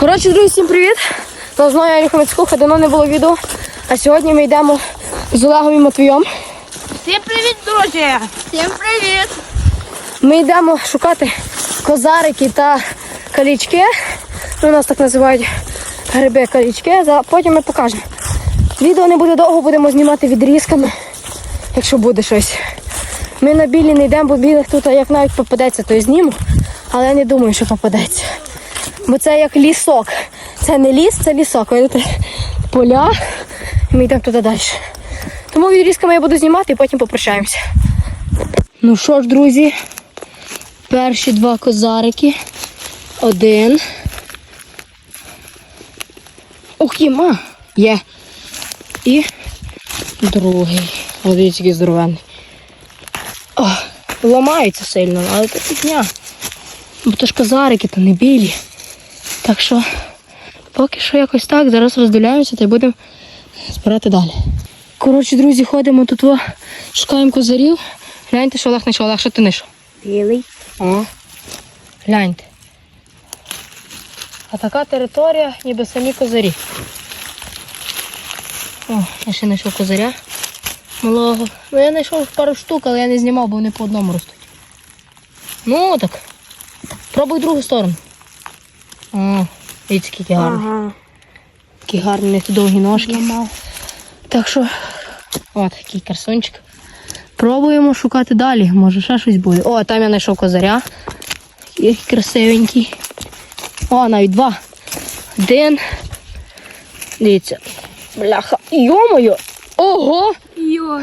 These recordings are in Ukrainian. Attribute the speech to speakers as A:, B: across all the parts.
A: Коротше, друзі, всім привіт! То з мною Арі давно не було відео. А сьогодні ми йдемо з Олегом і Матвієм.
B: Всім привіт, друзі! Всім привіт!
A: Ми йдемо шукати козарики та калічки. Ну, у нас так називають гриби калічки. Потім ми покажемо. Відео не буде довго, будемо знімати відрізками, якщо буде щось. Ми на білі не йдемо, бо білих тут як навіть попадеться, то і зніму. Але я не думаю, що попадеться. Бо це як лісок. Це не ліс, це лісок. Видите? Поля. І ми йдемо туди далі. Тому відрізками я буду знімати і потім попрощаємося. Ну що ж, друзі, перші два козарики. Один. Ух, єма. Є. І другий. Ось який здоровенний. Ламаються сильно, але це фігня. Бо то ж козарики, то не білі. Так що поки що якось так. Зараз розділяємося та й будемо збирати далі. Коротше, друзі, ходимо тут, во, шукаємо козарів. Гляньте, що Олег знайшов. Олег, що ти знайшов?
B: Білий.
A: О, гляньте. А така територія, ніби самі козарі. О, я ще знайшов козаря малого. Ну я знайшов пару штук, але я не знімав, бо вони по одному ростуть. Ну так. Пробуй другу сторону. О, дивіться, який гарний.
B: Ага.
A: Такі гарні довгі ножки. Так що, от такий красунчик. Пробуємо шукати далі, може ще щось буде. О, там я знайшов козаря. Який красивенький. О, навіть два. Один. Дивіться. Бляха. Йо-моє! Ого!
B: Йо,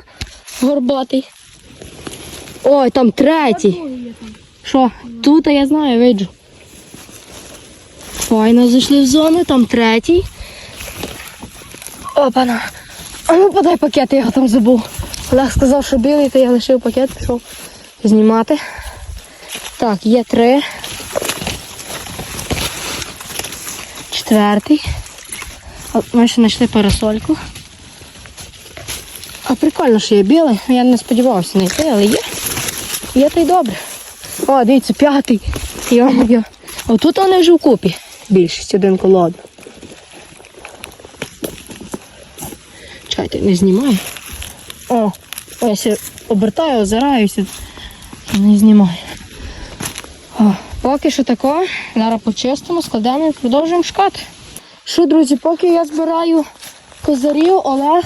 A: Горбатий. Ой, там третій. Що? Тут я знаю, виджу. Файно зайшли в зону, там третій. Опана. А ну подай пакет, я його там забув. Олег сказав, що білий, то я лишив пакет, пішов знімати. Так, є три. Четвертий. Ми ще знайшли парасольку. А прикольно, що є білий. Я не сподівався знайти, але є. Є то й добре. О, дивіться, п'ятий. Йо-моє. Отут вони вже вкупі. Більшість один колоду. Чайте, не знімаю. О, я ще обертаю, озираюся. Не знімаю. О, поки що тако. Зараз почистимо, складемо і продовжуємо шукати. Що, друзі, поки я збираю козарів, Олег.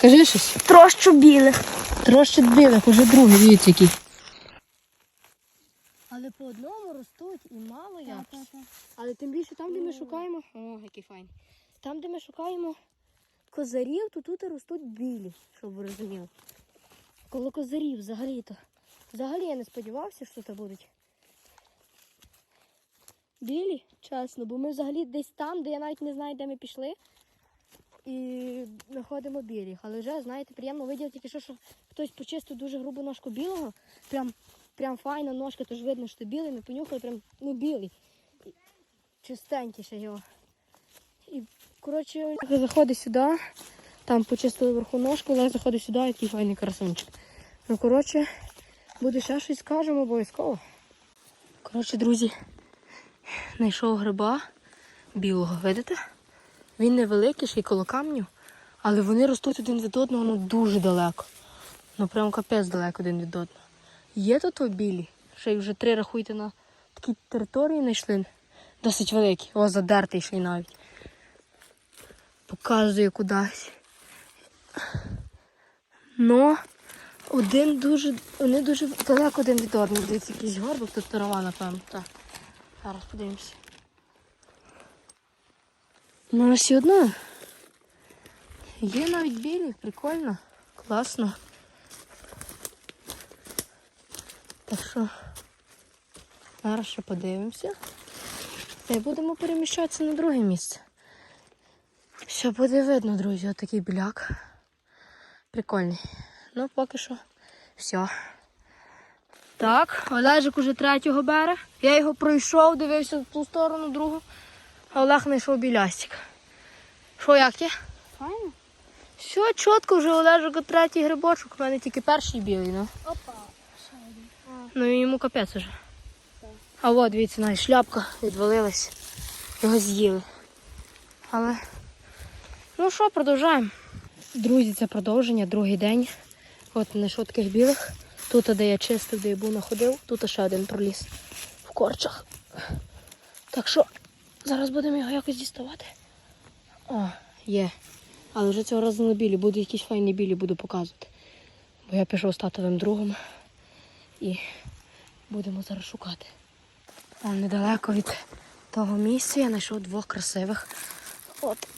A: Кажи щось.
B: Трощу білих.
A: Трошки білих, уже другий, дивіться який. Але по одному ростуть і мало як. Але тим більше там, де ми шукаємо. О, який файний. Там, де ми шукаємо козарів, то тут і ростуть білі, щоб ви розуміли. Коло козарів взагалі-то. Взагалі я не сподівався, що це будуть. Білі, чесно, бо ми взагалі десь там, де я навіть не знаю, де ми пішли. І знаходимо білих. Але вже, знаєте, приємно видіти тільки що, що хтось почистив дуже грубу ножку білого. Прям, прям файна ножка, тож видно, що білий, ми понюхали, прям ну білий. Чистенький ще його. І коротше, заходить сюди, там почистили вверху ножку, Олег заходить сюди, і файний красунчик. Ну, коротше, буде ще щось скажемо обов'язково. Коротше, друзі, знайшов гриба білого, видите? Він невеликий, ще й коло камню, але вони ростуть один від одного ну, дуже далеко. Ну прям капець далеко один від одного. Є тут о білі, ще й вже три рахуйте на такій території знайшли. Досить великі. О, задертий ще й навіть. Показує кудись. Ну, один дуже, вони дуже далеко один від одного. Дивіться, якийсь горбик, тут трава, напевно. Так. Зараз подивимося. Ну, все одно. Є навіть білі, прикольно, класно. Так що зараз ще подивимося. Та й будемо переміщатися на друге місце. Все буде видно, друзі, отакий біляк. Прикольний. Ну, поки що все. Так, Олежик уже третього бере. Я його пройшов, дивився в ту сторону, другу. А Олег знайшов білястик. Що, як є?
B: Файно?
A: Все, чітко, вже Олежик третій грибочок. У мене тільки перший білий, ну.
B: Опа.
A: Ну йому капець уже. А от, дивіться, навіть шляпка відвалилась. його з'їли. Але ну що, продовжаємо. Друзі, це продовження, другий день. От знайшов таких білих. Тут, де я чистив, де я був находив, тут ще один проліз в корчах. Так що зараз будемо його якось діставати. О, є. Але вже цього разу не білі, буду якісь файні білі буду показувати. Бо я пішов з татовим другом і будемо зараз шукати. Там недалеко від того місця я знайшов двох красивих. От.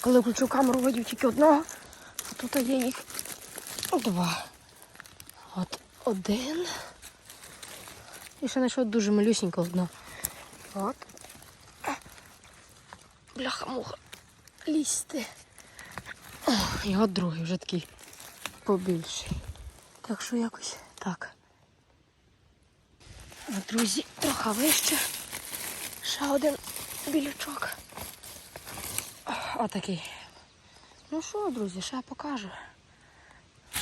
A: Коли включу камеру, видів тільки одного, а тут є їх два. От один. І ще знайшов дуже малюсенько одно. От. Бляха-муха. Лізьте. І от другий вже такий побільший. Так що якось так. Друзі, трохи вище. Ще один білючок. Отакий. Ну що, друзі, ще я покажу.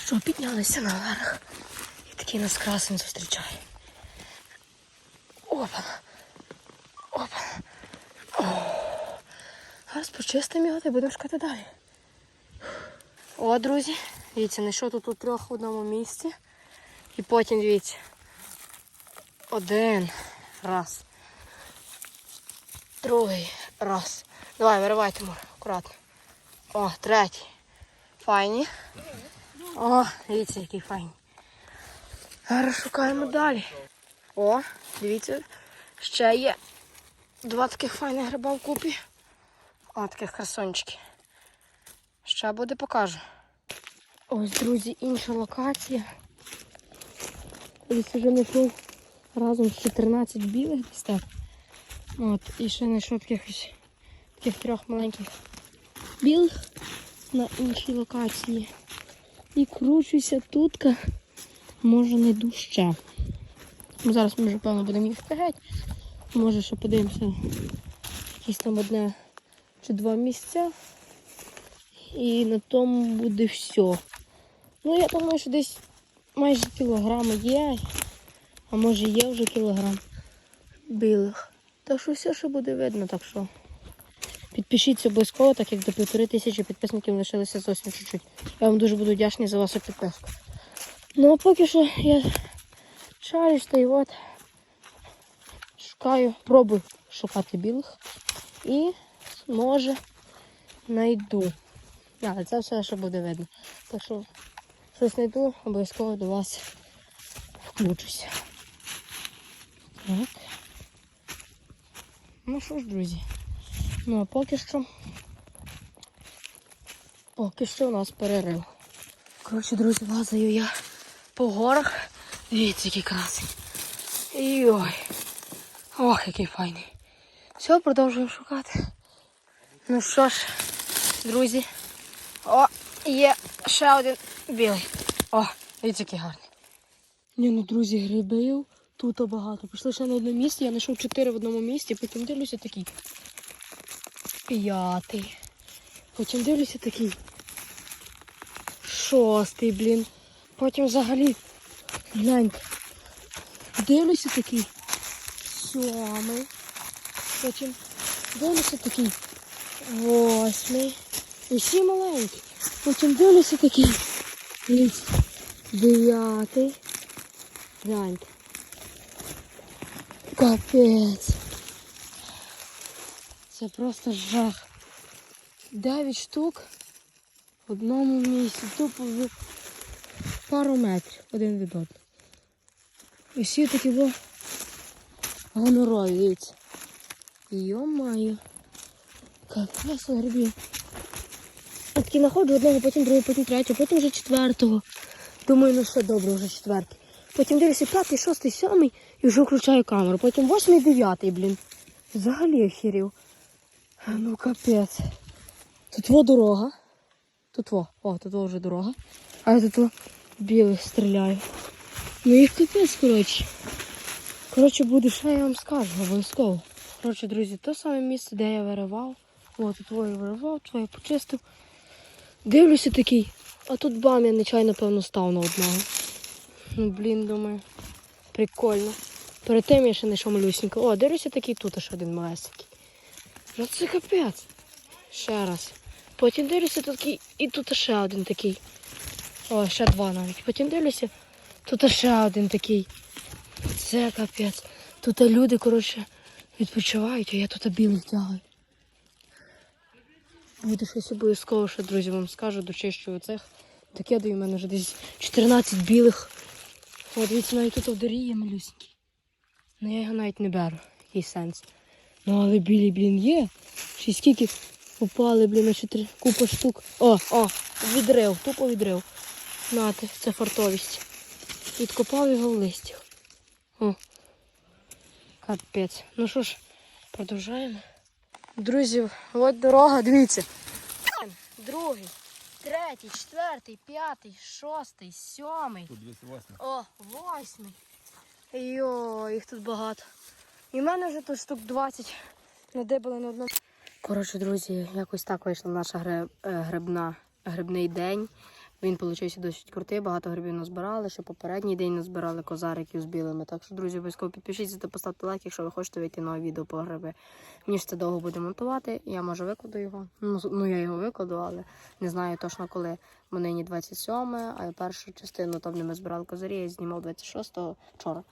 A: Що, піднялися наверх. І такий нас красень зустрічає. Опа. Опа. Зараз почистимо його та будемо шукати далі. О, друзі, дивіться, знайшов тут, тут трьох в одному місці. І потім дивіться. Один. Раз. Другий. Раз. Давай, виривай, Тимур, акуратно. О, третій. Файні. О, дивіться, який файний. Зараз шукаємо далі. О, дивіться, ще є два таких файних гриба в купі. О, таких красончиків. Ще буде покажу. Ось, друзі, інша локація. Ось вже знайшов разом з 14 білих десь так. От, і ще знайшов таких ось таких трьох маленьких білих на іншій локації. І кручуся тут, може не. Ну, Зараз ми вже, певно, будемо їх геть. Може, ще подивимося якісь там одне чи два місця. І на тому буде все. Ну, я думаю, що десь майже кілограми є, а може є вже кілограм білих. Так що все, що буде видно, так що. Підпишіться обов'язково, так як до півтори тисячі підписників лишилося зовсім чуть-чуть. Я вам дуже буду вдячний за вашу підписку. Ну а поки що я чаюсь та й от шукаю, пробую шукати білих. І може знайду. Але це все, що буде видно. Так що щось знайду, обов'язково до вас включуся. Так. Ну що ж, друзі. Ну а поки що. Поки що у нас перерив. Коротше, друзі, лазаю я по горах. Дивіться, який красень. І ой. Ох, який файний. Все, продовжуємо шукати. Ну що ж, друзі. О, є ще один білий. О, дивіться, який гарний. Ні, ну друзі, грибів тут багато. Пішли ще на одне місце, я знайшов чотири в одному місці, потім дивлюся такий. П'ятий. Потім дивлюся такий. Шостий, блін. Потім взагалі. Гляньте. Дивлюся такий. Сьомий. Потім дивлюся такий. Восьмий. Усі маленькі. Потім дивлюся такий. Дев'ятий. Гляньте. Капець. Це просто жах. Дев'ять штук в одному місці. Тупо в пару метрів один від одного. І всі такі во гонорові. Йо-маю. Капець грибів. Я такі знаходжу одного, потім другого, потім третього, потім вже четвертого. Думаю, ну все добре, вже четвертий. Потім дивлюся п'ятий, шостий, сьомий і вже включаю камеру. Потім восьмий, дев'ятий, блін. Взагалі охерів. Ну капець. Тут во дорога. Тут во, о, тут во вже дорога. А я тут во білих стріляю. Ну їх капець, коротше. Коротше, буде ще я вам скажу, обов'язково. Коротше, друзі, то саме місце, де я виривав. О, тут твоє виривав, твоє почистив. Дивлюся такий, а тут бам, я нечайно, певно, став на одного. Ну, блін, думаю, прикольно. Перед тим я ще знайшов малюсенько. О, дивлюся такий тут аж один малесенький. Ну це капець. Ще раз. Потім дивлюся, тут і тут ще один такий. О, ще два навіть. Потім дивлюся, тут ще один такий. Це капець. Тут люди, коротше, відпочивають, а я тут білих тягаю. Буде щось обов'язково, що друзі вам скажу, дочищу оцих. Таке даю, в мене вже десь 14 білих. О, дивіться, навіть тут в дорі є малюсенький. Ну я його навіть не беру, який сенс. Ну але білі, блін, є. Ще скільки упали, блін, на чотири купа штук. О, о, відрив, тупо відрив. Нате, це фартовість. Відкопав його в листях. О. Капець. Ну що ж, продовжаємо. Друзі, от дорога, дивіться. Другий, третій, четвертий, п'ятий, шостий, сьомий.
C: Тут 208.
A: О, восьмий. Йо, їх тут багато. І в мене вже тут штук 20 надибали на одному. Коротше, друзі, якось так вийшла наша гриб, е, грибна, грибний день. Він получився досить крутий, багато грибів назбирали. Ще попередній день назбирали козариків з білими. Так що, друзі, обов'язково підпишіться та поставте лайк, якщо ви хочете вийти нове відео по гриби. Мені ж це довго буде монтувати. Я може викладу його. Ну, ну я його викладу, але не знаю точно коли. Бо нині 27, а першу частину там, де ми збирали козарі, я знімав 26-го вчора.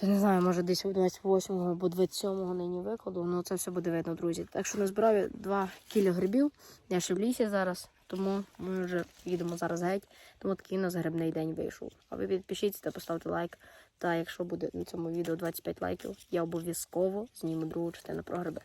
A: Та не знаю, може десь 28-го або 27-го нині викладу, ну це все буде видно, друзі. Так що назбирав я 2 кіля грибів. Я ще в лісі зараз, тому ми вже їдемо зараз геть. Тому такий у нас грибний день вийшов. А ви підпишіться та поставте лайк. Та якщо буде на цьому відео 25 лайків, я обов'язково зніму другу частину про гриби.